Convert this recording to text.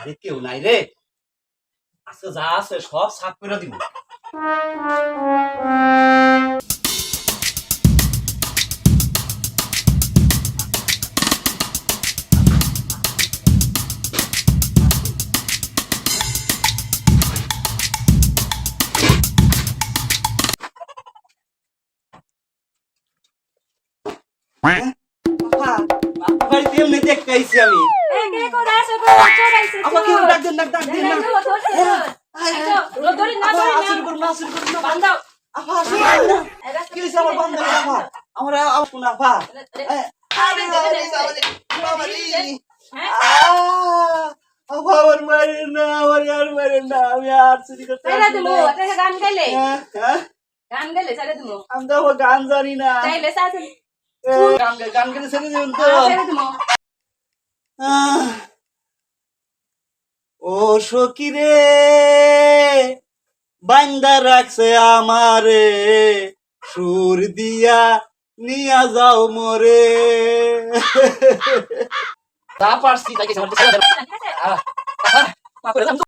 আরে কেউ নাই রে। আজকে যা আছে সব সাফ করে দিব। দেখতে আইছি আমি আমাকে ডাক দেন ডাক ডাক দেন না হইছে আমার আপা আমার আমার কোন আপা এ, আরে বাবা রে, বাবা রে, বাবা রে। আহ, আপা আমার মারে না আমার আর মারে না আমি আর চুরি করতে গান গাইলে হ্যাঁ, হ্যাঁ? গান গাইলে চাইলে দিমু। আমি তো গান জানি না। গান গা- গেলে ছেড়ে দেবেন তো। আহ, ও সকিরে রে বান্দা রাখছে আমারে সুর দিয়া নিয়া যাও মরে। তা পারছি তাকে